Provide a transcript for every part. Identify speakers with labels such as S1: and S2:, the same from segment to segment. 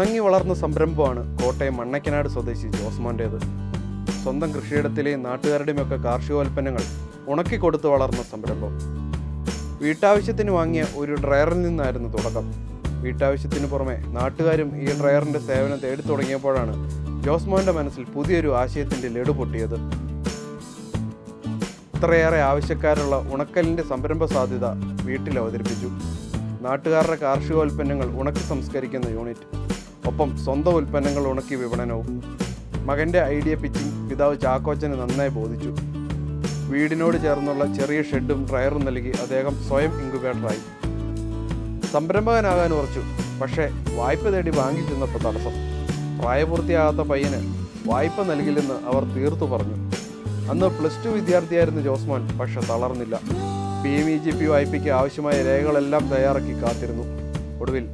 S1: ഉണങ്ങി വളർന്ന സംരംഭമാണ് കോട്ടയം മണ്ണക്കനാട് സ്വദേശി ജോസ്മോന്റേത്. സ്വന്തം കൃഷിയിടത്തിലെയും നാട്ടുകാരുടെയുമൊക്കെ കാർഷികോൽപ്പന്നങ്ങൾ ഉണക്കി കൊടുത്തു വളർന്ന സംരംഭം. വീട്ടാവശ്യത്തിന് വാങ്ങിയ ഒരു ഡ്രയറിൽ നിന്നായിരുന്നു തുടക്കം. വീട്ടാവശ്യത്തിന് പുറമെ നാട്ടുകാരും ഈ ഡ്രയറിന്റെ സേവനം തേടി തുടങ്ങിയപ്പോഴാണ് ജോസ്മോന്റെ മനസ്സിൽ പുതിയൊരു ആശയത്തിന്റെ ലഡു പൊട്ടിയത്. ഇത്രയേറെ ആവശ്യക്കാരുള്ള ഉണക്കലിന്റെ സംരംഭ സാധ്യത വീട്ടിൽ അവതരിപ്പിച്ചു. നാട്ടുകാരുടെ കാർഷികോൽപ്പന്നങ്ങൾ ഉണക്കി സംസ്കരിക്കുന്ന യൂണിറ്റ് ഒപ്പം സ്വന്തം ഉൽപ്പന്നങ്ങൾ ഉണക്കി വിപണനവും. മകന്റെ ഐഡിയ പിച്ചിങ് പിതാവ് ചാക്കോച്ചനെ നന്നായി ബോധിച്ചു. വീടിനോട് ചേർന്നുള്ള ചെറിയ ഷെഡും ഡ്രയറും നൽകി അദ്ദേഹം സ്വയം ഇൻക്യുബേറ്ററായി സംരംഭകനാകാൻ ഉറച്ചു പക്ഷേ വായ്പ തേടി ബാങ്കിൽ ചെന്നപ്പോൾ തടസ്സം. പ്രായപൂർത്തിയാകാത്ത പയ്യന് വായ്പ നൽകില്ലെന്ന് അവർ തീർത്തു പറഞ്ഞു. അന്ന് പ്ലസ് ടു വിദ്യാർത്ഥിയായിരുന്നു ജോസ്മാൻ പക്ഷെ തളർന്നില്ല. P M E G P വായ്പയ്ക്ക് ആവശ്യമായ രേഖകളെല്ലാം തയ്യാറാക്കി കാത്തിരുന്നു. ഒടുവിൽ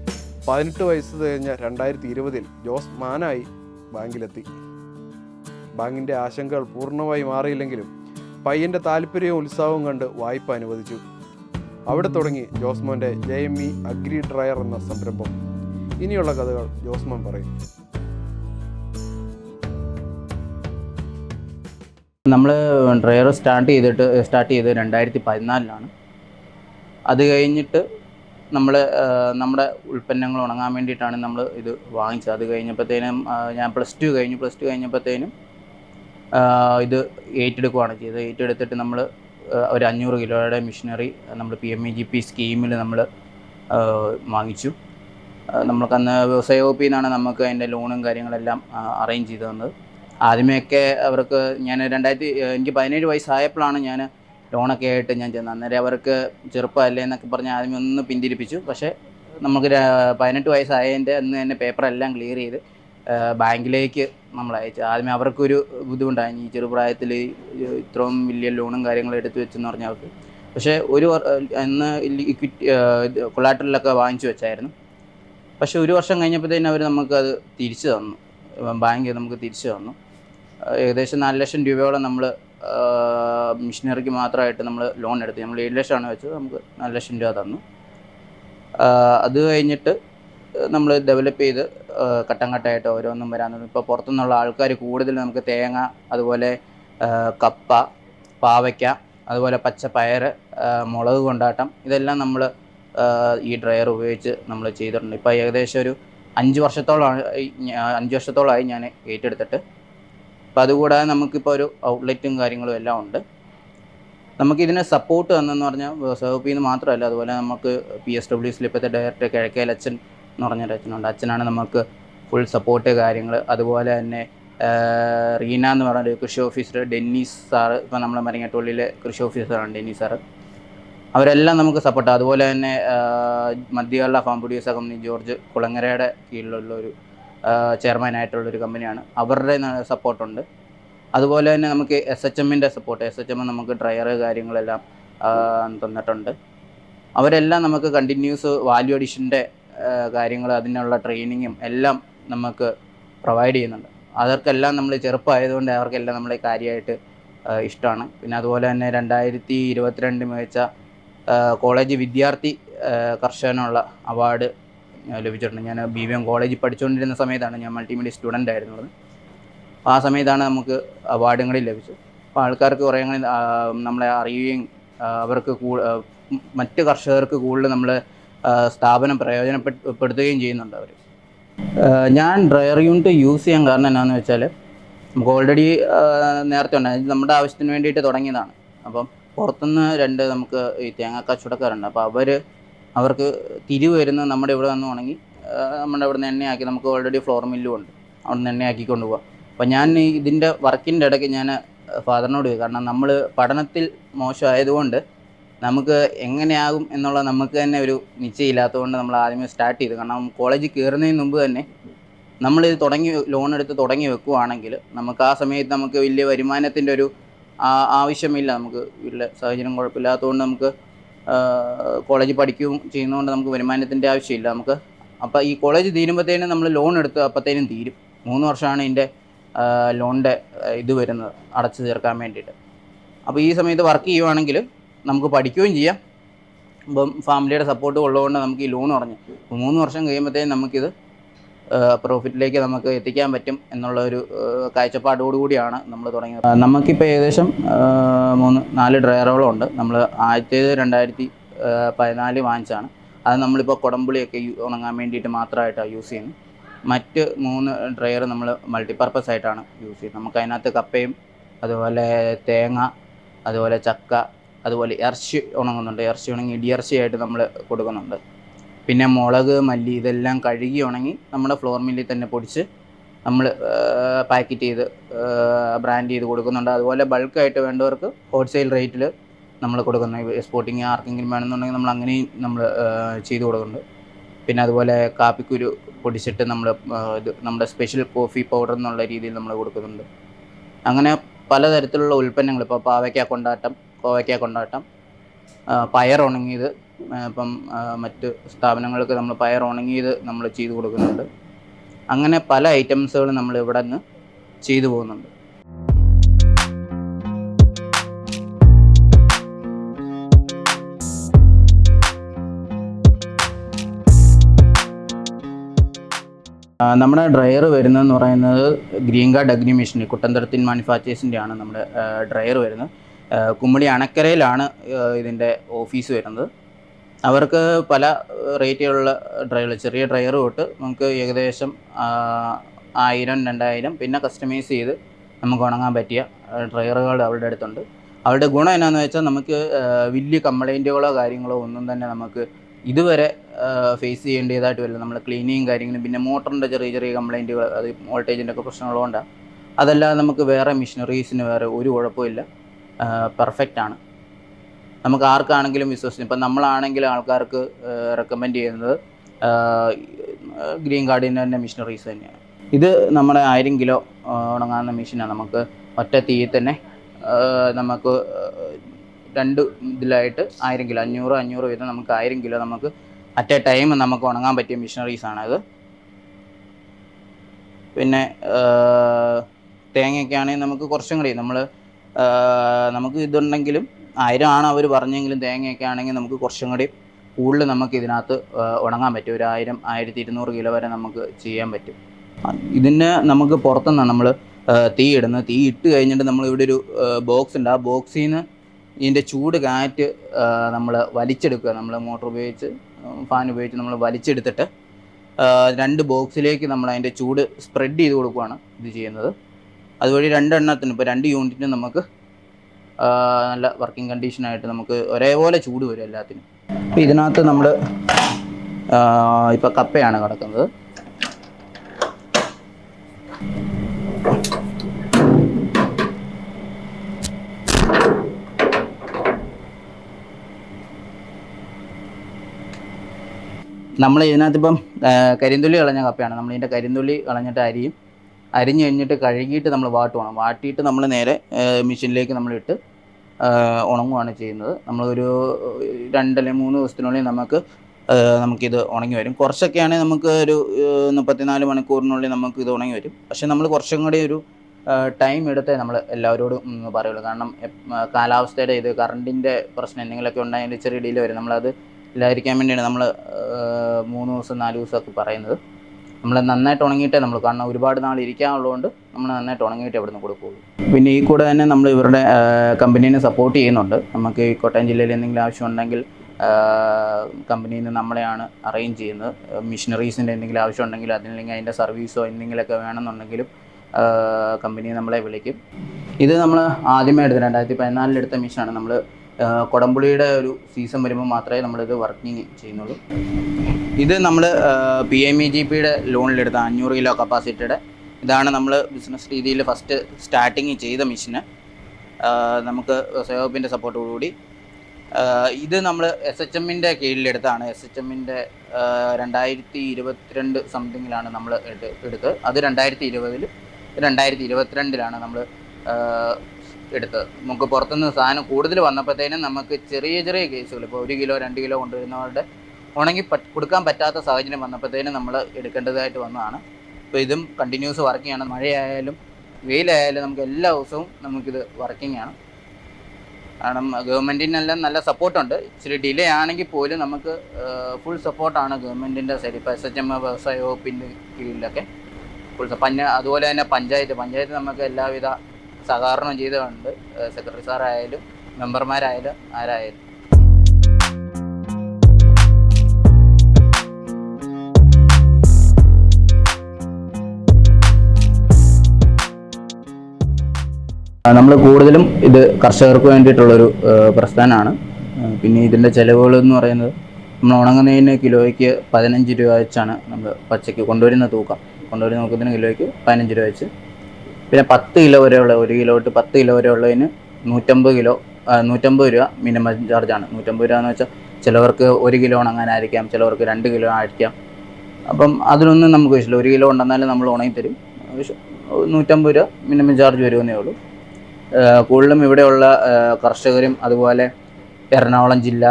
S1: പതിനെട്ട് വയസ്സ് കഴിഞ്ഞ രണ്ടായിരത്തി ഇരുപതിൽ ജോസ് മാനായി ബാങ്കിലെത്തി. ബാങ്കിന്റെ ആശങ്കകൾ പൂർണമായി മാറിയില്ലെങ്കിലും പയ്യന്റെ താല്പര്യവും ഉത്സാഹവും കണ്ട് വായ്പ അനുവദിച്ചു. അവിടെ തുടങ്ങി ജോസ്മോന്റെ J M E agri dryer എന്ന സംരംഭം. ഇനിയുള്ള കഥകൾ ജോസ്മോൻ പറയും.
S2: നമ്മൾ ഡ്രയർ സ്റ്റാർട്ട് ചെയ്തിട്ട് സ്റ്റാർട്ട് ചെയ്ത് രണ്ടായിരത്തി പതിനാലിലാണ് അത് കഴിഞ്ഞിട്ട് നമ്മൾ നമ്മുടെ ഉൽപ്പന്നങ്ങൾ ഉണങ്ങാൻ വേണ്ടിയിട്ടാണ് നമ്മൾ ഇത് വാങ്ങിച്ചത്. അത് കഴിഞ്ഞപ്പോഴത്തേനും ഞാൻ പ്ലസ് ടു കഴിഞ്ഞു. പ്ലസ് ടു കഴിഞ്ഞപ്പോഴത്തേനും ഇത് ഏറ്റെടുക്കുകയാണ് ചെയ്തത്. ഏറ്റെടുത്തിട്ട് നമ്മൾ ഒരു അഞ്ഞൂറ് കിലോയുടെ മിഷനറി നമ്മൾ P M E G P സ്കീമിൽ നമ്മൾ വാങ്ങിച്ചു. നമ്മൾക്കന്ന് വ്യവസായ വകുപ്പിൽ നിന്നാണ് നമുക്ക് അതിന്റെ ലോണും കാര്യങ്ങളെല്ലാം അറേഞ്ച് ചെയ്ത് തന്നത്. ആദ്യമേയൊക്കെ അവർക്ക് ഞാൻ രണ്ടായിരത്തി എനിക്ക് പതിനേഴ് വയസ്സായപ്പോഴാണ് ഞാൻ ലോണൊക്കെ ആയിട്ട് ഞാൻ ചെന്നു. അന്നേരം അവർക്ക് ചെറുപ്പമല്ലേ എന്നൊക്കെ പറഞ്ഞ് ആദ്യം ഒന്ന് പിന്തിരിപ്പിച്ചു. പക്ഷേ നമുക്ക് പതിനെട്ട് വയസ്സായതിന്റെ അന്ന് തന്നെ പേപ്പറെല്ലാം ക്ലിയർ ചെയ്ത് ബാങ്കിലേക്ക് നമ്മൾ അയച്ചു. ആദ്യമേ അവർക്കൊരു ബുദ്ധിമുട്ടായി ഈ ചെറുപ്രായത്തിൽ ഇത്രയും വലിയ ലോണും കാര്യങ്ങളും എടുത്തു വെച്ചെന്ന് പറഞ്ഞാൽ അവർക്ക്. പക്ഷേ ഒരു അന്ന് ഇക്വിറ്റി കൊളാട്ടറിലൊക്കെ വാങ്ങിച്ചു വെച്ചായിരുന്നു. പക്ഷേ ഒരു വർഷം കഴിഞ്ഞപ്പോഴത്തേനും അവർ നമുക്ക് അത് തിരിച്ചു തന്നു. ബാങ്ക് നമുക്ക് തിരിച്ചു തന്നു. ഏകദേശം നാല് ലക്ഷം രൂപയോളം നമ്മൾ മിഷനറിക്ക് മാത്രമായിട്ട് നമ്മൾ ലോൺ എടുത്ത് നമ്മൾ ഏഴ് ലക്ഷമാണ് വെച്ചത് നമുക്ക് നാല് ലക്ഷം രൂപ തന്നു. അത് കഴിഞ്ഞിട്ട് നമ്മൾ ഡെവലപ്പ് ചെയ്ത് ഘട്ടം ഘട്ടമായിട്ട് ഓരോന്നും വരാൻ തുടങ്ങി. ഇപ്പോൾ പുറത്തുനിന്നുള്ള ആൾക്കാർ കൂടുതൽ നമുക്ക് തേങ്ങ അതുപോലെ കപ്പ പാവയ്ക്ക അതുപോലെ പച്ചപ്പയർ പയർ മുളക് കൊണ്ടാട്ടം ഇതെല്ലാം നമ്മൾ ഈ ഡ്രയർ ഉപയോഗിച്ച് നമ്മൾ ചെയ്തിട്ടുണ്ട്. ഇപ്പോൾ ഏകദേശം ഒരു അഞ്ച് വർഷത്തോളമാണ് അഞ്ച് വർഷത്തോളമായി ഞാൻ ഏറ്റെടുത്തിട്ട് അപ്പോൾ അതുകൂടാതെ നമുക്കിപ്പോൾ ഒരു ഔട്ട്ലെറ്റും കാര്യങ്ങളും എല്ലാം ഉണ്ട്. നമുക്ക് ഇതിനെ സപ്പോർട്ട് തന്നെന്ന് പറഞ്ഞാൽ വകുപ്പിൽ നിന്ന് മാത്രമല്ല അതുപോലെ നമുക്ക് പി എസ് ഡബ്ല്യു സിൽ ഇപ്പോഴത്തെ ഡയറക്ടർ കിഴക്കേൽ അച്ഛൻ എന്ന് പറഞ്ഞൊരു അച്ഛനുണ്ട്. അച്ഛനാണ് നമുക്ക് ഫുൾ സപ്പോർട്ട് കാര്യങ്ങൾ അതുപോലെ തന്നെ റീന എന്ന് പറഞ്ഞ കൃഷി ഓഫീസർ ഡെന്നീസ് സാറ് ഇപ്പോൾ നമ്മളെ മരങ്ങാട്ടുള്ളിലെ കൃഷി ഓഫീസറാണ് ഡെന്നീസ് സാറ്. അവരെല്ലാം നമുക്ക് സപ്പോർട്ട് അതുപോലെ തന്നെ ആ, ഫാം പ്രൊഡ്യൂസർ കമ്പനി ജോർജ് കുളങ്ങരയുടെ കീഴിലുള്ള ഒരു ചെയർമാനായിട്ടുള്ള ഒരു കമ്പനിയാണ്. അവരുടെ സപ്പോർട്ടുണ്ട്. അതുപോലെ തന്നെ നമുക്ക് എസ് എച്ച് എമ്മിന്റെ സപ്പോർട്ട് എസ് എച്ച് എം നമുക്ക് ഡ്രയർ കാര്യങ്ങളെല്ലാം തന്നിട്ടുണ്ട്. അവരെല്ലാം നമുക്ക് കണ്ടിന്യൂസ് വാല്യൂ അഡീഷന്റെ കാര്യങ്ങൾ അതിനുള്ള ട്രെയിനിങ്ങും എല്ലാം നമുക്ക് പ്രൊവൈഡ് ചെയ്യുന്നുണ്ട്. അവർക്കെല്ലാം നമ്മൾ ചെറുപ്പമായതുകൊണ്ട് അവർക്കെല്ലാം നമ്മളെ കാര്യമായിട്ട് ഇഷ്ടമാണ്. പിന്നെ അതുപോലെ തന്നെ രണ്ടായിരത്തി ഇരുപത്തിരണ്ട് മികച്ച കോളേജ് വിദ്യാർത്ഥി കർഷകനുള്ള അവാർഡ് ലഭിച്ചിട്ടുണ്ട്. ഞാൻ ബി വി എം കോളേജിൽ പഠിച്ചുകൊണ്ടിരുന്ന സമയത്താണ് ഞാൻ മൾട്ടിമീഡിയ സ്റ്റുഡന്റ് ആയിരുന്നത്. ആ സമയത്താണ് നമുക്ക് അവാർഡുകളിൽ ലഭിച്ചത്. അപ്പോൾ ആൾക്കാർക്ക് കുറേ അങ്ങനെ നമ്മളെ അറിയുകയും അവർക്ക് മറ്റ് കർഷകർക്ക് കൂടുതൽ നമ്മൾ സ്ഥാപനം പ്രയോജനപ്പെടുത്തുകയും ചെയ്യുന്നുണ്ട് അവർ ഞാൻ ഡ്രയർ യൂണിറ്റ് യൂസ് ചെയ്യാൻ കാരണം എന്നാന്ന് വെച്ചാൽ നമുക്ക് ഓൾറെഡി നേരത്തെ ഉണ്ട് നമ്മുടെ ആവശ്യത്തിന് വേണ്ടിയിട്ട് തുടങ്ങിയതാണ്. അപ്പം പുറത്തുനിന്ന് രണ്ട് നമുക്ക് ഈ തേങ്ങ കച്ചവടക്കാരുണ്ട്. അപ്പോൾ അവർ അവർക്ക് തിരിവ് വരുന്നത് നമ്മുടെ ഇവിടെ നിന്ന് ഉണങ്ങി നമ്മുടെ ഇവിടെ നിന്ന് എണ്ണയാക്കി നമുക്ക് ഓൾറെഡി ഫ്ലോർ മില്ലും ഉണ്ട്. അവിടെ നിന്ന് എണ്ണയാക്കി കൊണ്ടുപോകാം അപ്പോൾ ഞാൻ ഇതിന്റെ വർക്കിന്റെ ഇടയ്ക്ക് ഞാൻ ഫാദറിനോട് കാരണം നമ്മൾ പഠനത്തിൽ മോശമായതുകൊണ്ട് നമുക്ക് എങ്ങനെയാകും എന്നുള്ള നമുക്ക് തന്നെ ഒരു നിശ്ചയമില്ലാത്തതുകൊണ്ട് നമ്മൾ ആദ്യമേ സ്റ്റാർട്ട് ചെയ്തു. കാരണം കോളേജിൽ കയറുന്നതിന് മുമ്പ് തന്നെ നമ്മൾ ഇത് തുടങ്ങി ലോൺ എടുത്ത് തുടങ്ങി വെക്കുവാണെങ്കിൽ നമുക്ക് ആ സമയത്ത് നമുക്ക് വലിയ വരുമാനത്തിന്റെ ഒരു ആവശ്യമില്ല. നമുക്ക് വീട്ടിലെ സാഹചര്യം കുഴപ്പമില്ലാത്തതുകൊണ്ട് നമുക്ക് കോളേജിൽ പഠിക്കുകയും ചെയ്യുന്നതുകൊണ്ട് നമുക്ക് വരുമാനത്തിന്റെ ആവശ്യമില്ല. നമുക്ക് അപ്പോൾ ഈ കോളേജ് തീരുമ്പോഴത്തേനും നമ്മൾ ലോൺ എടുത്ത് അപ്പോഴത്തേനും തീരും. മൂന്ന് വർഷമാണ് ഇതിന്റെ ലോണിന്റെ ഇത് വരുന്നത് അടച്ചു തീർക്കാൻ വേണ്ടിയിട്ട്. അപ്പോൾ ഈ സമയത്ത് വർക്ക് ചെയ്യുവാണെങ്കിൽ നമുക്ക് പഠിക്കുകയും ചെയ്യാം. ഇപ്പം ഫാമിലിയുടെ സപ്പോർട്ട് ഉള്ളതുകൊണ്ട് നമുക്ക് ഈ ലോൺ കുറഞ്ഞു. മൂന്ന് വർഷം കഴിയുമ്പോഴത്തേനും നമുക്കിത് പ്രോഫിറ്റിലേക്ക് നമുക്ക് എത്തിക്കാൻ പറ്റും എന്നുള്ള ഒരു കാഴ്ചപ്പാടോടുകൂടിയാണ് നമ്മൾ തുടങ്ങിയത്. നമുക്കിപ്പോൾ ഏകദേശം മൂന്ന് നാല് ഡ്രയറുകളും ഉണ്ട് നമ്മൾ ആദ്യത്തേത് രണ്ടായിരത്തി പതിനാല് വാങ്ങിച്ചാണ് അത് നമ്മളിപ്പോൾ കുടംപുളിയൊക്കെ ഉണങ്ങാൻ വേണ്ടിയിട്ട് മാത്രമായിട്ടാണ് യൂസ് ചെയ്യുന്നത്. മറ്റ് മൂന്ന് ഡ്രയർ നമ്മൾ മൾട്ടിപ്പർപ്പസ് ആയിട്ടാണ് യൂസ് ചെയ്യുന്നത്. നമുക്ക് അതിനകത്ത് കപ്പയും അതുപോലെ തേങ്ങ അതുപോലെ ചക്ക അതുപോലെ ഇറച്ചി ഉണങ്ങുന്നുണ്ട്. ഇറച്ചി ഉണങ്ങി ഇടിയിറച്ചിയായിട്ട് നമ്മൾ കൊടുക്കുന്നുണ്ട്. പിന്നെ മുളക് മല്ലി ഇതെല്ലാം കഴുകി ഉണങ്ങി നമ്മുടെ ഫ്ലോർ മില്ലിൽ തന്നെ പൊടിച്ച് നമ്മൾ പാക്കറ്റ് ചെയ്ത് ബ്രാൻഡ് ചെയ്ത് കൊടുക്കുന്നുണ്ട്. അതുപോലെ ബൾക്കായിട്ട് വേണ്ടവർക്ക് ഹോൾസെയിൽ റേറ്റിൽ നമ്മൾ കൊടുക്കുന്നു. എക്സ്പോർട്ടിങ് ആർക്കെങ്കിലും വേണമെന്നുണ്ടെങ്കിൽ നമ്മൾ അങ്ങനെയും നമ്മൾ ചെയ്ത് കൊടുക്കുന്നുണ്ട്. പിന്നെ അതുപോലെ കാപ്പിക്കുരു പൊടിച്ചിട്ട് നമ്മൾ ഇത് നമ്മുടെ സ്പെഷ്യൽ കോഫി പൗഡർ എന്നുള്ള രീതിയിൽ നമ്മൾ കൊടുക്കുന്നുണ്ട്. അങ്ങനെ പലതരത്തിലുള്ള ഉൽപ്പന്നങ്ങൾ ഇപ്പോൾ പാവയ്ക്ക കൊണ്ടാട്ടം കോവയ്ക്ക കൊണ്ടാട്ടം പയർ ഉണങ്ങിയത് ഇപ്പം മറ്റ് സ്ഥാപനങ്ങൾക്ക് നമ്മൾ പയർ ഉണങ്ങിയത് നമ്മൾ ചെയ്തു കൊടുക്കുന്നുണ്ട്. അങ്ങനെ പല ഐറ്റംസുകൾ നമ്മൾ ഇവിടെ നിന്ന് ചെയ്തു പോകുന്നുണ്ട്. നമ്മുടെ ഡ്രയർ വരുന്നതെന്ന് പറയുന്നത് ഗ്രീൻ കാർഡ് അഗ്നി മെഷീൻ കുട്ടന്തരത്തിൻ മാനുഫാക്ചേഴ്സിന്റെ ആണ് നമ്മുടെ ഡ്രയർ വരുന്നത്. ആ, കുമ്മിടി അണക്കരയിലാണ് ഇതിന്റെ ഓഫീസ് വരുന്നത്. അവർക്ക് പല റേറ്റിലുള്ള ഡ്രയർ ചെറിയ ഡ്രയർ തൊട്ട് നമുക്ക് ഏകദേശം ആയിരം രണ്ടായിരം പിന്നെ കസ്റ്റമൈസ് ചെയ്ത് നമുക്ക് ഉണങ്ങാൻ പറ്റിയ ഡ്രയറുകൾ അവരുടെ അടുത്തുണ്ട്. അവരുടെ ഗുണം എന്നാന്ന് വെച്ചാൽ നമുക്ക് വലിയ കംപ്ലൈന്റുകളോ കാര്യങ്ങളോ ഒന്നും തന്നെ നമുക്ക് ഇതുവരെ ഫേസ് ചെയ്യേണ്ടതായിട്ട് വരില്ല. നമ്മൾ ക്ലീനിങ് കാര്യങ്ങളും പിന്നെ മോട്ടറിന്റെ ചെറിയ ചെറിയ കംപ്ലൈന്റുകൾ അത് വോൾട്ടേജിന്റെ ഒക്കെ പ്രശ്നങ്ങളുകൊണ്ടാണ് അതല്ലാതെ നമുക്ക് വേറെ മെഷീനറീസിന് വേറെ ഒരു കുഴപ്പമില്ല പെർഫെക്റ്റ് ആണ്. നമുക്ക് ആർക്കാണെങ്കിലും വിശ്വസിച്ച് ഇപ്പം നമ്മളാണെങ്കിൽ ആൾക്കാർക്ക് റെക്കമെൻഡ് ചെയ്യുന്നത് ഗ്രീൻ ഗാർഡിന്റെ മിഷനറീസ് തന്നെയാണ്. ഇത് നമ്മുടെ ആയിരം കിലോ ഉണങ്ങാവുന്ന മെഷീനാണ് നമുക്ക് ഒറ്റ തീയിൽ തന്നെ നമുക്ക് രണ്ട് ഇതിലായിട്ട് ആയിരം കിലോ അഞ്ഞൂറ് അഞ്ഞൂറ് വീതം നമുക്ക് ആയിരം കിലോ നമുക്ക് അറ്റ് എ ടൈം നമുക്ക് ഉണങ്ങാൻ പറ്റിയ മിഷനറീസ് ആണ് അത്. പിന്നെ തേങ്ങയൊക്കെ ആണെങ്കിൽ നമുക്ക് കുറച്ചും കൂടി നമ്മൾ നമുക്ക് ഇതുണ്ടെങ്കിലും ആയിരം ആണ് അവർ പറഞ്ഞെങ്കിലും തേങ്ങയൊക്കെ ആണെങ്കിൽ നമുക്ക് കുറച്ചും കൂടി കൂടുതൽ നമുക്ക് ഇതിനകത്ത് ഉണങ്ങാൻ പറ്റും. ഒരു ആയിരം ആയിരത്തി ഇരുന്നൂറ് കിലോ വരെ നമുക്ക് ചെയ്യാൻ പറ്റും. ഇതിന് നമുക്ക് പുറത്തുനിന്നാണ് നമ്മൾ തീ ഇടുന്നത് തീ ഇട്ട് കഴിഞ്ഞിട്ട് നമ്മൾ ഇവിടെ ഒരു ബോക്സ് ഉണ്ട്. ആ ബോക്സിൽ നിന്ന് ഇതിന്റെ ചൂട് കാറ്റ് നമ്മൾ വലിച്ചെടുക്കുക. നമ്മൾ മോട്ടോർ ഉപയോഗിച്ച് ഫാൻ ഉപയോഗിച്ച് നമ്മൾ വലിച്ചെടുത്തിട്ട് രണ്ട് ബോക്സിലേക്ക് നമ്മൾ അതിന്റെ ചൂട് സ്പ്രെഡ് ചെയ്ത് കൊടുക്കുകയാണ് ഇത് ചെയ്യുന്നത്. അതുവഴി രണ്ടെണ്ണത്തിന് ഇപ്പോൾ രണ്ട് യൂണിറ്റിന് നമുക്ക് നല്ല വർക്കിംഗ് കണ്ടീഷനായിട്ട് നമുക്ക് ഒരേപോലെ ചൂട് വരും എല്ലാത്തിനും. അപ്പോൾ ഇതിനകത്ത് നമ്മൾ ഇപ്പോൾ കപ്പയാണ് കിടക്കുന്നത്. നമ്മൾ ഇതിനകത്തിപ്പം ഇപ്പം കരിന്തുള്ളി കളഞ്ഞ കപ്പയാണ്. നമ്മൾ ഇതിന്റെ കരിന്തുള്ളി കളഞ്ഞിട്ട് അരിയും അരിഞ്ഞ് കഴിഞ്ഞിട്ട് കഴുകിയിട്ട് നമ്മൾ വാട്ടുവാണ് വാട്ടിയിട്ട് നമ്മൾ നേരെ മെഷീനിലേക്ക് നമ്മളിട്ട് ഉണങ്ങുവാണ് ചെയ്യുന്നത്. നമ്മളൊരു രണ്ടല്ലെ മൂന്ന് ദിവസത്തിനുള്ളിൽ നമുക്ക് നമുക്കിത് ഉണങ്ങി വരും. കുറച്ചൊക്കെ ആണെങ്കിൽ നമുക്ക് ഒരു മുപ്പത്തിനാല് മണിക്കൂറിനുള്ളിൽ നമുക്ക് ഇത് ഉണങ്ങി വരും. പക്ഷേ നമ്മൾ കുറച്ചും കൂടി ഒരു ടൈം എടുത്തേ നമ്മൾ എല്ലാവരോടും പറയുള്ളൂ. കാരണം കാലാവസ്ഥയുടെ ഇത് കറണ്ടിന്റെ പ്രശ്നം എന്തെങ്കിലുമൊക്കെ ഉണ്ടെങ്കിൽ ചെറിയ ഡിലേ വരും. നമ്മളത് ഇല്ലാതിരിക്കാൻ വേണ്ടിയാണ് നമ്മൾ മൂന്ന് ദിവസം നാല് ദിവസമൊക്കെ പറയുന്നത്. നമ്മൾ നന്നായിട്ട് ഉണങ്ങിയിട്ടേ നമ്മൾ കാരണം ഒരുപാട് നാൾ ഇരിക്കാനുള്ളതുകൊണ്ട് നമ്മൾ നന്നായിട്ട് ഉണങ്ങിയിട്ട് അവിടെ നിന്ന് കൊടുക്കുകയുള്ളൂ പിന്നെ ഈ കൂടെ തന്നെ നമ്മൾ ഇവരുടെ കമ്പനീനെ സപ്പോർട്ട് ചെയ്യുന്നുണ്ട്. നമുക്ക് ഈ കോട്ടയം ജില്ലയിൽ എന്തെങ്കിലും ആവശ്യമുണ്ടെങ്കിൽ കമ്പനിയിൽ നിന്ന് നമ്മളെയാണ് അറേഞ്ച് ചെയ്യുന്നത്. മിഷനറീസിന്റെ എന്തെങ്കിലും ആവശ്യമുണ്ടെങ്കിൽ അതിനല്ലെങ്കിൽ അതിന്റെ സർവീസോ എന്തെങ്കിലുമൊക്കെ വേണമെന്നുണ്ടെങ്കിലും കമ്പനി നമ്മളെ വിളിക്കും. ഇത് നമ്മൾ ആദ്യമേ എടുത്ത രണ്ടായിരത്തി പതിനാലിലെടുത്ത മിഷനാണ് നമ്മൾ കൊടംപുളിയുടെ ഒരു സീസൺ വരുമ്പോൾ മാത്രമേ നമ്മളിത് വർക്കിംഗ് ചെയ്യുന്നുള്ളൂ. ഇത് നമ്മൾ പി എം ഇ ജി പിയുടെ ലോണിലെടുത്ത അഞ്ഞൂറ് കിലോ കപ്പാസിറ്റിയുടെ ഇതാണ് നമ്മൾ ബിസിനസ് രീതിയിൽ ഫസ്റ്റ് സ്റ്റാർട്ടിങ് ചെയ്ത മെഷീന് നമുക്ക് സേവപ്പിന്റെ സപ്പോർട്ടോടുകൂടി ഇത് നമ്മൾ എസ് എച്ച് എമ്മിന്റെ കീഴിലെടുത്താണ്. എസ് എച്ച് എമ്മിന്റെ രണ്ടായിരത്തി ഇരുപത്തിരണ്ട് സംതിങ്ങിലാണ് നമ്മൾ എടുത്തത് അത് രണ്ടായിരത്തി ഇരുപതിൽ രണ്ടായിരത്തി ഇരുപത്തിരണ്ടിലാണ് നമ്മൾ എടുത്തത്. നമുക്ക് പുറത്തുനിന്ന് സാധനം കൂടുതൽ വന്നപ്പോഴത്തേനും നമുക്ക് ചെറിയ ചെറിയ കേസുകൾ ഇപ്പോൾ ഒരു കിലോ രണ്ട് കിലോ കൊണ്ടുവരുന്നവരുടെ ഉണങ്ങി കൊടുക്കാൻ പറ്റാത്ത സാഹചര്യം വന്നപ്പോഴത്തേനും നമ്മൾ എടുക്കേണ്ടതായിട്ട് വന്നതാണ്. ഇപ്പോൾ ഇതും കണ്ടിന്യൂസ് വർക്കിംഗ് ആണ്. മഴയായാലും വെയിലായാലും നമുക്ക് എല്ലാ ദിവസവും നമുക്കിത് വർക്കിംഗ് ആണ്. കാരണം ഗവൺമെന്റിനെല്ലാം നല്ല സപ്പോർട്ടുണ്ട് ഇച്ചിരി ഡിലേ ആണെങ്കിൽ പോലും നമുക്ക് ഫുൾ സപ്പോർട്ടാണ് ഗവൺമെന്റിന്റെ സൈഡ് ഇപ്പോൾ എസ് എച്ച് എം വ്യവസായ വകുപ്പിന്റെ കീഴിലൊക്കെ. ഫുൾ പഞ്ച അതുപോലെ തന്നെ പഞ്ചായത്ത്. പഞ്ചായത്ത് നമുക്ക് എല്ലാവിധ സഹകരണം ചെയ്തുകൊണ്ട് സെക്രട്ടറി സാറായാലും മെമ്പർമാരായാലും ആരായാലും. നമ്മൾ കൂടുതലും ഇത് കർഷകർക്ക് വേണ്ടിയിട്ടുള്ളൊരു പ്രസ്ഥാനമാണ്. പിന്നെ ഇതിന്റെ ചിലവുകൾ എന്ന് പറയുന്നത് നമ്മൾ ഉണങ്ങുന്നതിന് കിലോയ്ക്ക് പതിനഞ്ച് രൂപ വെച്ചാണ് നമ്മൾ പച്ചയ്ക്ക് കൊണ്ടുവരുന്ന തൂക്കം. കൊണ്ടുവരുന്ന തൂക്കത്തിന് കിലോയ്ക്ക് പതിനഞ്ച് രൂപ വെച്ച് പിന്നെ പത്ത് കിലോ വരെയുള്ള ഒരു കിലോ തൊട്ട് പത്ത് കിലോ വരെയുള്ളതിന് നൂറ്റമ്പത് കിലോ നൂറ്റമ്പത് രൂപ മിനിമം ചാർജാണ് നൂറ്റമ്പത് രൂപ എന്ന് വെച്ചാൽ ചിലവർക്ക് ഒരു കിലോ ഉണങ്ങാനായിരിക്കാം ചിലവർക്ക് രണ്ട് കിലോ ആയിരിക്കാം. അപ്പം അതിനൊന്നും നമുക്ക് വിഷയമില്ല. ഒരു കിലോ ഉണ്ടെന്നാലും നമ്മൾ ഉണങ്ങി തരും. നൂറ്റമ്പത് രൂപ മിനിമം ചാർജ് വരുമെന്നേ ഉള്ളൂ. കൂടുതലും ഇവിടെയുള്ള കർഷകരും അതുപോലെ എറണാകുളം ജില്ല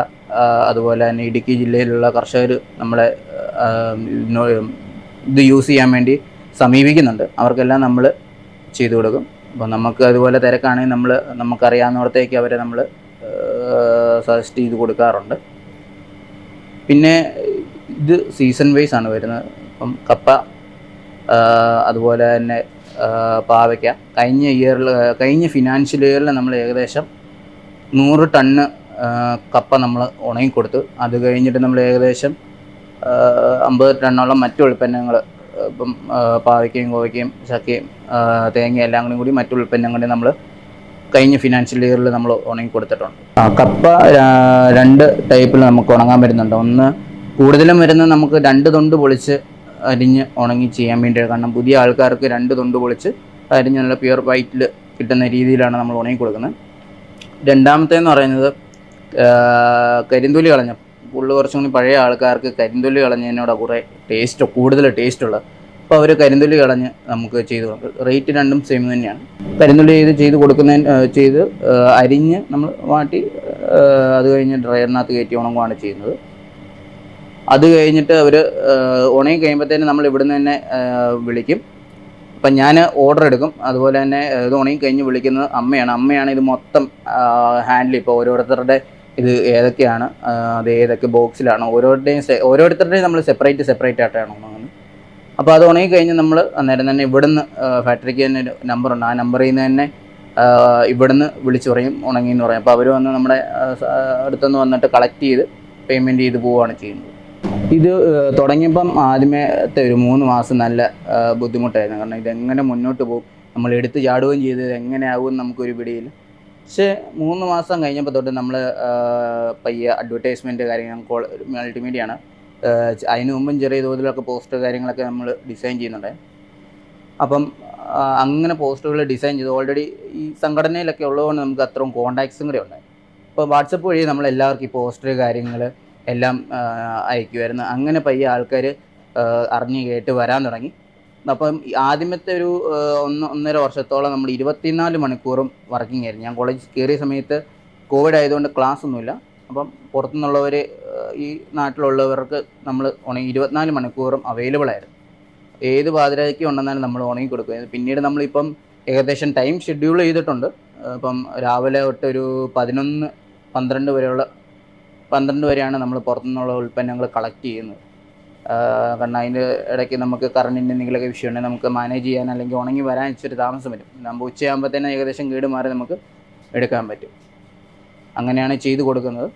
S2: അതുപോലെ തന്നെ ഇടുക്കി ജില്ലയിലുള്ള കർഷകർ നമ്മളെ ഇത് യൂസ് ചെയ്യാൻ വേണ്ടി സമീപിക്കുന്നുണ്ട്. അവർക്കെല്ലാം നമ്മൾ ചെയ്തു കൊടുക്കും. അപ്പോൾ നമുക്ക് അതുപോലെ തിരക്കാണെങ്കിൽ നമ്മൾ നമുക്കറിയാവുന്നിടത്തേക്ക് അവരെ നമ്മൾ സജസ്റ്റ് ചെയ്ത് കൊടുക്കാറുണ്ട്. പിന്നെ ഇത് സീസൺ വൈസ് ആണ് വരുന്നത്. ഇപ്പം കപ്പ അതുപോലെ തന്നെ പാവയ്ക്ക. കഴിഞ്ഞ ഇയറിൽ കഴിഞ്ഞ ഫിനാൻഷ്യൽ ഇയറിൽ നമ്മൾ ഏകദേശം നൂറ് ടണ്ണ് കപ്പ നമ്മൾ ഉണങ്ങിക്കൊടുത്തു. അത് കഴിഞ്ഞിട്ട് നമ്മൾ ഏകദേശം അമ്പത് ടണ്ണോളം മറ്റു ഉൽപ്പന്നങ്ങൾ ഇപ്പം പാവയ്ക്കയും കോവയ്ക്കയും ചക്കയും തേങ്ങയും എല്ലാം കൂടി കൂടി മറ്റു ഉൽപ്പന്നങ്ങൾ നമ്മൾ കഴിഞ്ഞ ഫിനാൻഷ്യൽ ഇയറിൽ നമ്മൾ ഉണങ്ങി കൊടുത്തിട്ടുണ്ട്. കപ്പ രണ്ട് ടൈപ്പിൽ നമുക്ക് ഉണങ്ങാൻ വരുന്നുണ്ട് ഒന്ന് കൂടുതലും വരുന്നത് നമുക്ക് രണ്ട് തൊണ്ട് പൊളിച്ച് അരിഞ്ഞ് ഉണങ്ങി ചെയ്യാൻ വേണ്ടിയാണ്. കാരണം പുതിയ ആൾക്കാർക്ക് രണ്ട് തൊണ്ട് പൊളിച്ച് അരിഞ്ഞ് നല്ല പ്യുവർ വൈറ്റിൽ കിട്ടുന്ന രീതിയിലാണ് നമ്മൾ ഉണങ്ങി കൊടുക്കുന്നത്. രണ്ടാമത്തേന്ന് പറയുന്നത് കരിന്തൊലി കളഞ്ഞ. പുള്ളി കുറച്ചും കൂടി പഴയ ആൾക്കാർക്ക് കരിന്തൊലി കളഞ്ഞതിനോട് കുറേ ടേസ്റ്റ് കൂടുതൽ ടേസ്റ്റുള്ള അപ്പോൾ അവർ കരിന്തൊലി കളഞ്ഞ് നമുക്ക് ചെയ്ത് കൊടുക്കും. റേറ്റ് രണ്ടും സെയിം തന്നെയാണ്. കരിന്തൊലി ചെയ്ത് ചെയ്ത് കൊടുക്കുന്നതിന് ആ, ചെയ്ത് അരിഞ്ഞ് നമ്മൾ ആ, അത് കഴിഞ്ഞ് ഡ്രയറിനകത്ത് കയറ്റി ഉണങ്ങുകയാണ് ചെയ്യുന്നത്. അത് കഴിഞ്ഞിട്ട് അവർ ഉണങ്ങി കഴിയുമ്പോഴത്തേനും നമ്മൾ ഇവിടുന്ന് തന്നെ വിളിക്കും. അപ്പം ഞാൻ ഓർഡർ എടുക്കും. അതുപോലെ തന്നെ ഇത് ഉണങ്ങി കഴിഞ്ഞ് വിളിക്കുന്നത് അമ്മയാണ്. അമ്മയാണ് ഇത് മൊത്തം ഹാൻഡിൽ ഇപ്പോൾ ഓരോരുത്തരുടെ ഇത് ഏതൊക്കെയാണ് അത് ഏതൊക്കെ ബോക്സിലാണ് ഓരോരുടെയും ഓരോരുത്തരുടെയും നമ്മൾ സെപ്പറേറ്റ് സെപ്പറേറ്റ് ആയിട്ടാണ് അപ്പോൾ അത് ഉണങ്ങി കഴിഞ്ഞ് നമ്മൾ അന്നേരം തന്നെ ഇവിടുന്ന് ഫാക്ടറിക്ക് തന്നെ ഒരു നമ്പറുണ്ട് ആ നമ്പറിൽ നിന്ന് തന്നെ ഇവിടുന്ന് വിളിച്ചു പറയും ഉണങ്ങി എന്ന് പറയും. അപ്പോൾ അവർ വന്ന് നമ്മുടെ അടുത്തുനിന്ന് വന്നിട്ട് കളക്ട് ചെയ്ത് പേയ്മെന്റ് ചെയ്ത് പോവുകയാണ് ചെയ്യുന്നത്. ഇത് തുടങ്ങിയപ്പം ആദ്യമത്തെ ഒരു മൂന്ന് മാസം നല്ല ബുദ്ധിമുട്ടായിരുന്നു. കാരണം ഇതെങ്ങനെ മുന്നോട്ട് പോകും നമ്മൾ എടുത്ത് ചാടുകയും ചെയ്ത് ഇത് എങ്ങനെയാകും നമുക്കൊരു പിടിയില്ല. പക്ഷേ മൂന്ന് മാസം കഴിഞ്ഞപ്പോൾ തൊട്ട് നമ്മൾ പയ്യെ അഡ്വർടൈസ്മെന്റ് കാര്യങ്ങൾ മൾട്ടിമീഡിയ ആണ് അതിന് മുമ്പും ചെറിയ തോതിലൊക്കെ പോസ്റ്റർ കാര്യങ്ങളൊക്കെ നമ്മൾ ഡിസൈൻ ചെയ്യുന്നുണ്ട്. അപ്പം അങ്ങനെ പോസ്റ്ററുകൾ ഡിസൈൻ ചെയ്ത് ഓൾറെഡി ഈ സംഘടനയിലൊക്കെ ഉള്ളതുകൊണ്ട് നമുക്ക് അത്രയും കോണ്ടാക്ട്സും കൂടെ ഉണ്ട്. ഇപ്പോൾ വാട്സപ്പ് വഴി നമ്മൾ എല്ലാവർക്കും ഈ പോസ്റ്റർ കാര്യങ്ങൾ എല്ലാം അയക്കുമായിരുന്നു അങ്ങനെ പയ്യെ ആൾക്കാർ അറിഞ്ഞ് കേട്ട് വരാൻ തുടങ്ങി. അപ്പം ആദ്യമത്തെ ഒരു ഒന്ന് ഒന്നര വർഷത്തോളം നമ്മൾ ഇരുപത്തിനാല് മണിക്കൂറും വർക്കിംഗ് ആയിരുന്നു ഞാൻ കോളേജ് കയറിയ സമയത്ത് കോവിഡ് ആയതുകൊണ്ട് ക്ലാസ് ഒന്നുമില്ല അപ്പം പുറത്തുനിന്നുള്ളവർ ഈ നാട്ടിലുള്ളവർക്ക് നമ്മൾ ഉണങ്ങി ഇരുപത്തിനാല് മണിക്കൂറും അവൈലബിൾ ആയിരുന്നു. ഏത് പാതിരായ്ക്ക് ഉണ്ടെന്നാലും നമ്മൾ ഉണങ്ങി കൊടുക്കുക പിന്നീട് നമ്മളിപ്പം ഏകദേശം ടൈം ഷെഡ്യൂൾ ചെയ്തിട്ടുണ്ട്. ഇപ്പം രാവിലെ തൊട്ട് ഒരു പതിനൊന്ന് പന്ത്രണ്ട് വരെയുള്ള പന്ത്രണ്ട് വരെയാണ് നമ്മൾ പുറത്തുനിന്നുള്ള ഉൽപ്പന്നങ്ങൾ കളക്ട് ചെയ്യുന്നത്. കാരണം അതിന്റെ ഇടയ്ക്ക് നമുക്ക് കറണ്ടിന്റെ എന്തെങ്കിലുമൊക്കെ വിഷയം ഉണ്ടെങ്കിൽ നമുക്ക് മാനേജ് ചെയ്യാൻ അല്ലെങ്കിൽ ഉണങ്ങി വരാൻ ഇച്ചിരി താമസം വരും. നമ്മൾ ഉച്ചയാകുമ്പോൾ തന്നെ ഏകദേശം കേട് മാറി നമുക്ക് എടുക്കാൻ പറ്റും. അങ്ങനെയാണ് ചെയ്തു കൊടുക്കുന്നത്.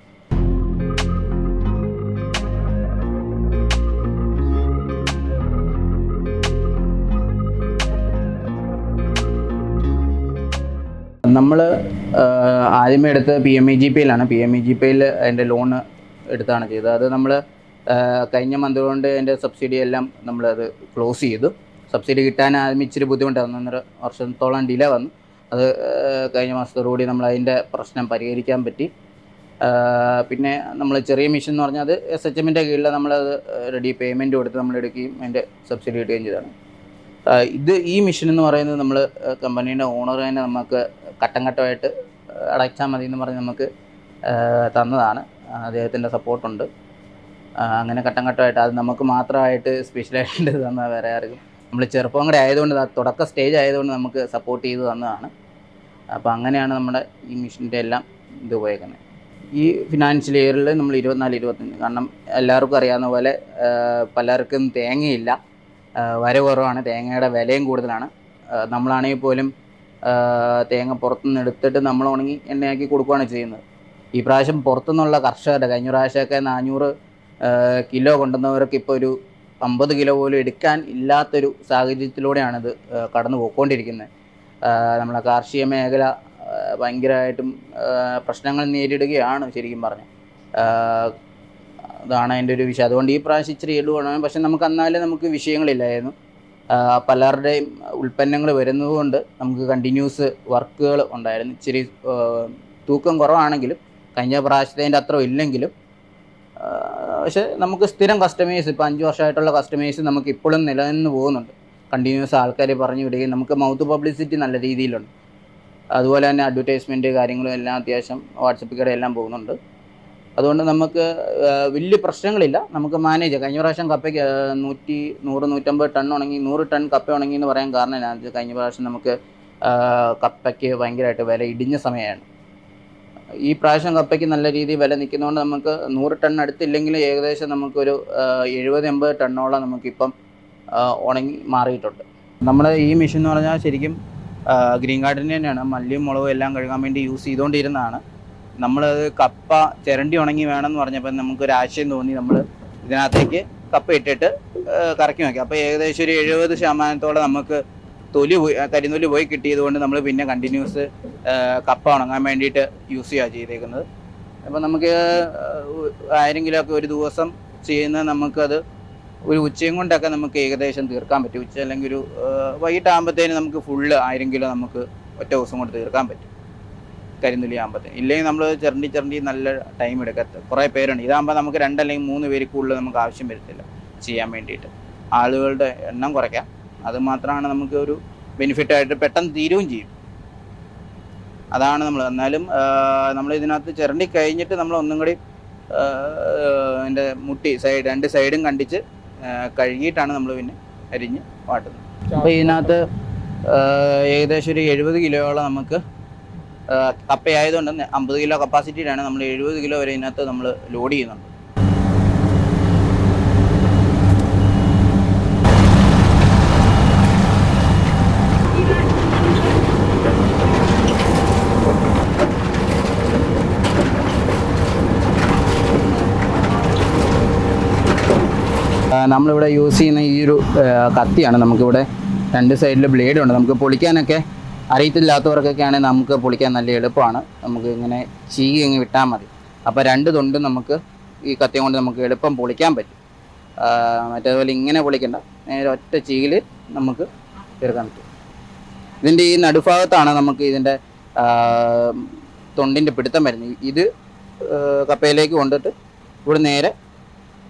S2: നമ്മൾ ആദ്യമേ എടുത്ത് പി എം ഇ ജി പിയിലാണ് പി എം ഇ ജി പിയിൽ അതിന്റെ ലോണ് എടുത്താണ് ചെയ്തത്. അത് നമ്മൾ കഴിഞ്ഞ മന്ത് കൊണ്ട് അതിന്റെ സബ്സിഡി എല്ലാം നമ്മളത് ക്ലോസ് ചെയ്തു. സബ്സിഡി കിട്ടാൻ ആദ്യം ഇച്ചിരി ബുദ്ധിമുട്ടായിരുന്നു. ഒന്നര വർഷത്തോളം ഡിലേ വന്നു. അത് കഴിഞ്ഞ മാസത്തോടുകൂടി നമ്മൾ അതിന്റെ പ്രശ്നം പരിഹരിക്കാൻ പറ്റി. പിന്നെ നമ്മൾ ചെറിയ മിഷൻ എന്ന് പറഞ്ഞാൽ അത് എസ് എച്ച് എമ്മിന്റെ കീഴിൽ നമ്മളത് റെഡി പേയ്മെന്റ് കൊടുത്ത് നമ്മൾ എടുക്കുകയും അതിന്റെ സബ്സിഡി കിട്ടുകയും ചെയ്തതാണ്. ഇത് ഈ മിഷൻ എന്ന് പറയുന്നത് നമ്മൾ കമ്പനീന്റെ ഓണർ തന്നെ നമുക്ക് ഘട്ടം ഘട്ടമായിട്ട് അടച്ചാൽ മതി എന്ന് പറഞ്ഞ് നമുക്ക് തന്നതാണ്. അദ്ദേഹത്തിന്റെ സപ്പോർട്ടുണ്ട് അങ്ങനെ ഘട്ടം ഘട്ടമായിട്ട് അത് നമുക്ക് മാത്രമായിട്ട് സ്പെഷ്യലായിട്ട് തന്ന വേറെ ആർക്കും നമ്മൾ ചെറുപ്പം കൂടെ ആയതുകൊണ്ട് തുടക്ക സ്റ്റേജ് ആയതുകൊണ്ട് നമുക്ക് സപ്പോർട്ട് ചെയ്തു തന്നതാണ്. അപ്പോൾ അങ്ങനെയാണ് നമ്മുടെ ഈ മിഷന്റെ എല്ലാം ഇത് പോയേക്കുന്നത് ഈ ഫിനാൻഷ്യൽ ഇയറിൽ നമ്മൾ ഇരുപത്തിനാല് ഇരുപത്തഞ്ച് കാരണം എല്ലാവർക്കും അറിയാവുന്ന പോലെ പലർക്കും തേങ്ങയില്ല. വരവ് കുറവാണ് തേങ്ങയുടെ വിലയും കൂടുതലാണ്. നമ്മളാണെങ്കിൽ പോലും തേങ്ങ പുറത്തുനിന്ന് എടുത്തിട്ട് നമ്മൾ ഉണങ്ങി എണ്ണയാക്കി കൊടുക്കുകയാണ് ചെയ്യുന്നത്. ഈ പ്രാവശ്യം പുറത്തുനിന്നുള്ള കർഷകരുടെ കഴിഞ്ഞ പ്രാവശ്യമൊക്കെ നാനൂറ് കിലോ കൊണ്ടുവന്നവർക്ക് ഇപ്പോൾ ഒരു അമ്പത് കിലോ പോലും എടുക്കാൻ ഇല്ലാത്തൊരു സാഹചര്യത്തിലൂടെയാണിത് കടന്നു പോയിക്കൊണ്ടിരിക്കുന്നത്. നമ്മളെ കാർഷിക മേഖല ഭയങ്കരമായിട്ടും പ്രശ്നങ്ങൾ നേരിടുകയാണ് ശരിക്കും പറഞ്ഞു അതാണ് അതിന്റെ ഒരു വിഷയം. അതുകൊണ്ട് ഈ പ്രാവശ്യം ഇച്ചിരി എള്ളുവാണ് പക്ഷെ നമുക്ക് എന്നാലും നമുക്ക് വിഷയങ്ങളില്ലായിരുന്നു. പലരുടെയും ഉൽപ്പന്നങ്ങൾ വരുന്നതുകൊണ്ട് നമുക്ക് കണ്ടിന്യൂസ് വർക്കുകൾ ഉണ്ടായിരുന്നു. ഇച്ചിരി തൂക്കം കുറവാണെങ്കിലും കഴിഞ്ഞ പ്രാവശ്യത്തിന്റെ അത്ര ഇല്ലെങ്കിലും പക്ഷെ നമുക്ക് സ്ഥിരം കസ്റ്റമേഴ്സ് ഇപ്പോൾ അഞ്ച് വർഷമായിട്ടുള്ള കസ്റ്റമേഴ്സ് നമുക്ക് ഇപ്പോഴും നിലനിന്ന് പോകുന്നുണ്ട്. കണ്ടിന്യൂസ് ആൾക്കാർ പറഞ്ഞു വിടുകയും നമുക്ക് മൗത്ത് പബ്ലിസിറ്റി നല്ല രീതിയിലുണ്ട്. അതുപോലെ തന്നെ അഡ്വർടൈസ്മെന്റ് കാര്യങ്ങളും എല്ലാം അത്യാവശ്യം വാട്സപ്പിൽ കൂടെ എല്ലാം പോകുന്നുണ്ട്. അതുകൊണ്ട് നമുക്ക് വലിയ പ്രശ്നങ്ങളില്ല. നമുക്ക് മാനേജ് ചെയ്യാം. കഴിഞ്ഞ പ്രാവശ്യം കപ്പയ്ക്ക് നൂറ്റി നൂറ് നൂറ്റമ്പത് ടൺ ഉണങ്ങി നൂറ് ടൺ കപ്പ ഉണങ്ങി എന്ന് പറയാൻ കാരണം കഴിഞ്ഞ പ്രാവശ്യം നമുക്ക് കപ്പയ്ക്ക് ഭയങ്കരമായിട്ട് വില ഇടിഞ്ഞ സമയമാണ്. ഈ പ്രാവശ്യം കപ്പയ്ക്ക് നല്ല രീതിയിൽ വില നിൽക്കുന്നതുകൊണ്ട് നമുക്ക് നൂറ് ടൺ അടുത്തില്ലെങ്കിൽ ഏകദേശം നമുക്കൊരു എഴുപത് എൺപത് ടണ്ണോളം നമുക്കിപ്പം ഉണങ്ങി മാറിയിട്ടുണ്ട്. നമ്മുടെ ഈ മെഷീൻ എന്ന് പറഞ്ഞാൽ ശരിക്കും ഗ്രീൻ ഗാർഡൻ തന്നെയാണ്. മല്ലിയും മുളകും എല്ലാം കഴുകാൻ വേണ്ടി യൂസ് ചെയ്തുകൊണ്ടിരുന്നതാണ്. നമ്മളത് കപ്പ ചിരണ്ടി ഉണങ്ങി വേണമെന്ന് പറഞ്ഞപ്പോൾ നമുക്കൊരു ആശയം തോന്നി. നമ്മൾ ഇതിനകത്തേക്ക് കപ്പ ഇട്ടിട്ട് കറക്കി നോക്കി അപ്പോൾ ഏകദേശം ഒരു എഴുപത് ശതമാനത്തോളം നമുക്ക് തൊലി കരിനൊലി പോയി കിട്ടിയത് കൊണ്ട് നമ്മൾ പിന്നെ കണ്ടിന്യൂസ് കപ്പ ഉണങ്ങാൻ വേണ്ടിയിട്ട് യൂസ് ചെയ്യുക ചെയ്തേക്കുന്നത്. അപ്പം നമുക്ക് ആയിരം കിലോ ഒക്കെ ഒരു ദിവസം ചെയ്യുന്ന നമുക്കത് ഒരു ഉച്ചയും കൊണ്ടൊക്കെ നമുക്ക് ഏകദേശം തീർക്കാൻ പറ്റും. ഉച്ച അല്ലെങ്കിൽ ഒരു വൈകിട്ടാകുമ്പോഴത്തേന് നമുക്ക് ഫുള്ള് ആയിരം കിലോ നമുക്ക് ഒറ്റ ദിവസം കൊണ്ട് തീർക്കാൻ പറ്റും. കരിന്തുലി ആകുമ്പോഴത്തേന് ഇല്ലെങ്കിൽ നമ്മൾ ചിരണ്ടി ചിരണ്ടി നല്ല ടൈം എടുക്കത്ത്. കുറേ പേരുണ്ട്. ഇതാകുമ്പോൾ നമുക്ക് രണ്ടല്ലെങ്കിൽ മൂന്ന് പേര് കൂടുതൽ നമുക്ക് ആവശ്യം വരത്തില്ല ചെയ്യാൻ വേണ്ടിയിട്ട്. ആളുകളുടെ എണ്ണം കുറയ്ക്കാം. അത് മാത്രമാണ് നമുക്ക് ഒരു ബെനിഫിറ്റ് ആയിട്ട് പെട്ടെന്ന് തീരുകയും ചെയ്യും. അതാണ് നമ്മൾ എന്നാലും നമ്മൾ ഇതിനകത്ത് ചിരണ്ടി കഴിഞ്ഞിട്ട് നമ്മൾ ഒന്നും കൂടി എന്റെ മുട്ടി സൈഡ് രണ്ട് സൈഡും കണ്ടിച്ച് കഴുകിയിട്ടാണ് നമ്മൾ പിന്നെ അരിഞ്ഞ് വാട്ടുന്നത്. അപ്പോൾ ഇതിനകത്ത് ഏകദേശം ഒരു എഴുപത് കിലോയോളം നമുക്ക് കപ്പയായതുകൊണ്ട് അമ്പത് കിലോ കപ്പാസിറ്റിയിലാണ് നമ്മൾ എഴുപത് കിലോ വരെ ഇതിനകത്ത് നമ്മൾ ലോഡ് ചെയ്യുന്നുണ്ട്. നമ്മളിവിടെ യൂസ് ചെയ്യുന്ന ഈ ഒരു കത്തിയാണ്. നമുക്കിവിടെ രണ്ട് സൈഡിൽ ബ്ലേഡ് ഉണ്ട്. നമുക്ക് പൊളിക്കാനൊക്കെ അറിയത്തില്ലാത്തവർക്കൊക്കെ ആണെങ്കിൽ നമുക്ക് പൊളിക്കാൻ നല്ല എളുപ്പമാണ്. നമുക്ക് ഇങ്ങനെ ചീകി അങ്ങ് വിട്ടാൽ മതി. അപ്പോൾ രണ്ട് തൊണ്ടും നമുക്ക് ഈ കത്തി കൊണ്ട് നമുക്ക് എളുപ്പം പൊളിക്കാൻ പറ്റും. മറ്റേതുപോലെ ഇങ്ങനെ പൊളിക്കണ്ട. നേരെ ഒറ്റ ചീകിൽ നമുക്ക് തീർക്കാൻ പറ്റും. ഇതിന്റെ ഈ നടുഭാഗത്താണ് നമുക്ക് ഇതിന്റെ തൊണ്ടിന്റെ പിടുത്തം വരുന്നത്. ഇത് കപ്പയിലേക്ക് കൊണ്ടിട്ട് ഇവിടെ നേരെ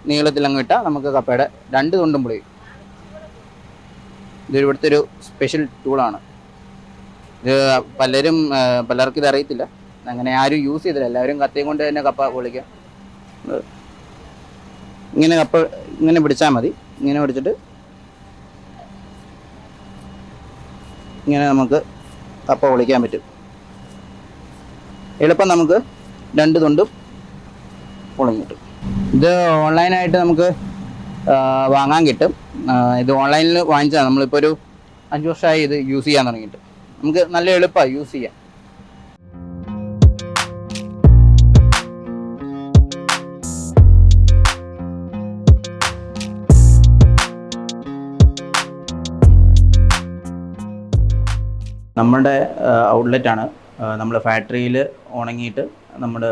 S2: നീളത്തിൽ അങ്ങ് ഇട്ടാൽ നമുക്ക് കപ്പയുടെ രണ്ട് തൊണ്ടും പൊളിയും. ഇത് ഇവിടുത്തെ ഒരു സ്പെഷ്യൽ ടൂളാണ് ഇത് പലരും പലർക്കും ഇത് അറിയത്തില്ല. അങ്ങനെ ആരും യൂസ് ചെയ്തില്ല. എല്ലാവരും കത്തയും കൊണ്ട് തന്നെ കപ്പ പൊളിക്കാം. ഇങ്ങനെ കപ്പ ഇങ്ങനെ പിടിച്ചാൽ മതി. ഇങ്ങനെ പിടിച്ചിട്ട് ഇങ്ങനെ നമുക്ക് കപ്പ പൊളിക്കാൻ പറ്റും. എളുപ്പം നമുക്ക് രണ്ട് തൊണ്ടും പൊളിഞ്ഞ് കിട്ടും ഇത് ഓൺലൈനായിട്ട് നമുക്ക് വാങ്ങാൻ കിട്ടും. ഇത് ഓൺലൈനിൽ വാങ്ങിച്ചതാണ്. നമ്മളിപ്പോൾ ഒരു അഞ്ച് വർഷമായി ഇത് യൂസ് ചെയ്യാൻ തുടങ്ങിയിട്ട്. നമുക്ക് നല്ല എളുപ്പമാണ് യൂസ് ചെയ്യാൻ. നമ്മുടെ ഔട്ട്ലെറ്റാണ് നമ്മൾ ഫാക്ടറിയിൽ ഉണങ്ങിയിട്ട് നമ്മുടെ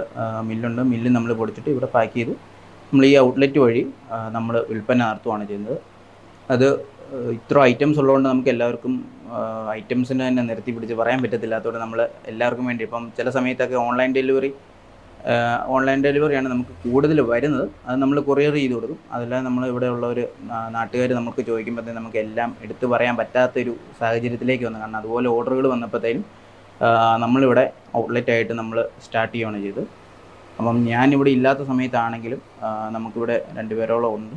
S2: മില്ലുണ്ട്. മില്ല് നമ്മൾ പൊടിച്ചിട്ട് ഇവിടെ പാക്ക് ചെയ്ത്. നമ്മൾ ഈ ഔട്ട്ലെറ്റ് വഴി നമ്മൾ വിൽപ്പന നടത്തുവാണ് ചെയ്യുന്നത്. അത് ഇത്ര ഐറ്റംസ് ഉള്ളതുകൊണ്ട് നമുക്ക് എല്ലാവർക്കും ഐറ്റംസിന് തന്നെ നിർത്തി പിടിച്ച് പറയാൻ പറ്റത്തില്ലാത്തതുകൊണ്ട് നമ്മൾ എല്ലാവർക്കും വേണ്ടി ഇപ്പം ചില സമയത്തൊക്കെ ഓൺലൈൻ ഡെലിവറി ഓൺലൈൻ ഡെലിവറിയാണ് നമുക്ക് കൂടുതൽ വരുന്നത്. അത് നമ്മൾ കൊറിയർ ചെയ്ത് കൊടുക്കും. അതെല്ലാം നമ്മൾ ഇവിടെയുള്ള ഒരു നാട്ടുകാർ നമുക്ക് ചോദിക്കുമ്പോഴത്തേക്കും നമുക്ക് എല്ലാം എടുത്തു പറയാൻ പറ്റാത്തൊരു സാഹചര്യത്തിലേക്ക് വന്നു. കാരണം അതുപോലെ ഓർഡറുകൾ വന്നപ്പോഴത്തേനും നമ്മളിവിടെ ഔട്ട്ലെറ്റ് ആയിട്ട് നമ്മൾ സ്റ്റാർട്ട് ചെയ്യുകയാണ് ചെയ്തത്. അപ്പം ഞാനിവിടെ ഇല്ലാത്ത സമയത്താണെങ്കിലും നമുക്കിവിടെ രണ്ട് പേരോളം ഉണ്ട്.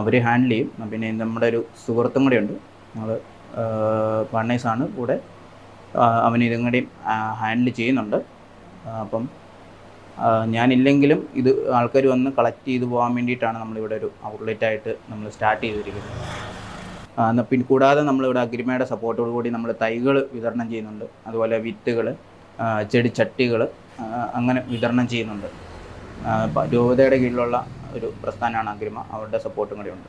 S2: അവർ ഹാൻഡിൽ ചെയ്യും. പിന്നെ നമ്മുടെ ഒരു സുഹൃത്തും കൂടെ ഉണ്ട്. ഞങ്ങൾ പാർട്ട്നേഴ്സാണ് കൂടെ അവൻ ഇതും കൂടെയും ഹാൻഡിൽ ചെയ്യുന്നുണ്ട്. അപ്പം ഞാനില്ലെങ്കിലും ഇത് ആൾക്കാർ വന്ന് കളക്ട് ചെയ്തു പോകാൻ വേണ്ടിയിട്ടാണ് നമ്മളിവിടെ ഒരു ഔട്ട്ലെറ്റ് ആയിട്ട് നമ്മൾ സ്റ്റാർട്ട് ചെയ്തിരിക്കുന്നത്. ആ, എന്നാ പിന്നെ കൂടാതെ നമ്മളിവിടെ അഗ്രിമയുടെ സപ്പോർട്ടോടു കൂടി നമ്മൾ തൈകൾ വിതരണം ചെയ്യുന്നുണ്ട്. അതുപോലെ വിത്തുകൾ ചെടിച്ചട്ടികൾ അങ്ങനെ വിതരണം ചെയ്യുന്നുണ്ട്. രൂപതയുടെ കീഴിലുള്ള ഒരു പ്രസ്ഥാനമാണ് അഗ്രിമ. അവരുടെ സപ്പോർട്ടും കൂടി ഉണ്ട്.